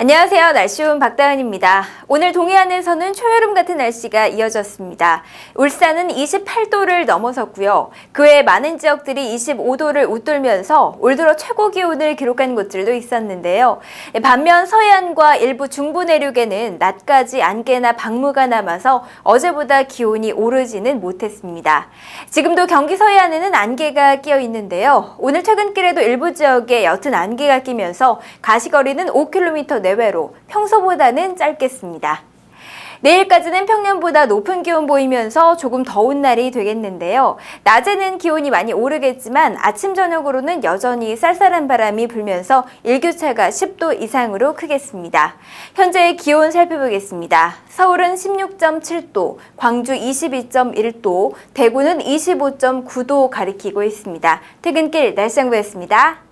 안녕하세요. 날씨온 박다은입니다. 오늘 동해안에서는 초여름 같은 날씨가 이어졌습니다. 울산은 28도를 넘어섰고요. 그 외 많은 지역들이 25도를 웃돌면서 올 들어 최고 기온을 기록한 곳들도 있었는데요. 반면 서해안과 일부 중부 내륙에는 낮까지 안개나 방무가 남아서 어제보다 기온이 오르지는 못했습니다. 지금도 경기 서해안에는 안개가 끼어 있는데요. 오늘 퇴근길에도 일부 지역에 옅은 안개가 끼면서 가시거리는 5km 내외로 평소보다는 짧겠습니다. 내일까지는 평년보다 높은 기온 보이면서 조금 더운 날이 되겠는데요. 낮에는 기온이 많이 오르겠지만 아침 저녁으로는 여전히 쌀쌀한 바람이 불면서 일교차가 10도 이상으로 크겠습니다. 현재의 기온 살펴보겠습니다. 서울은 16.7도, 광주 22.1도, 대구는 25.9도 가리키고 있습니다. 퇴근길 날씨 정보였습니다.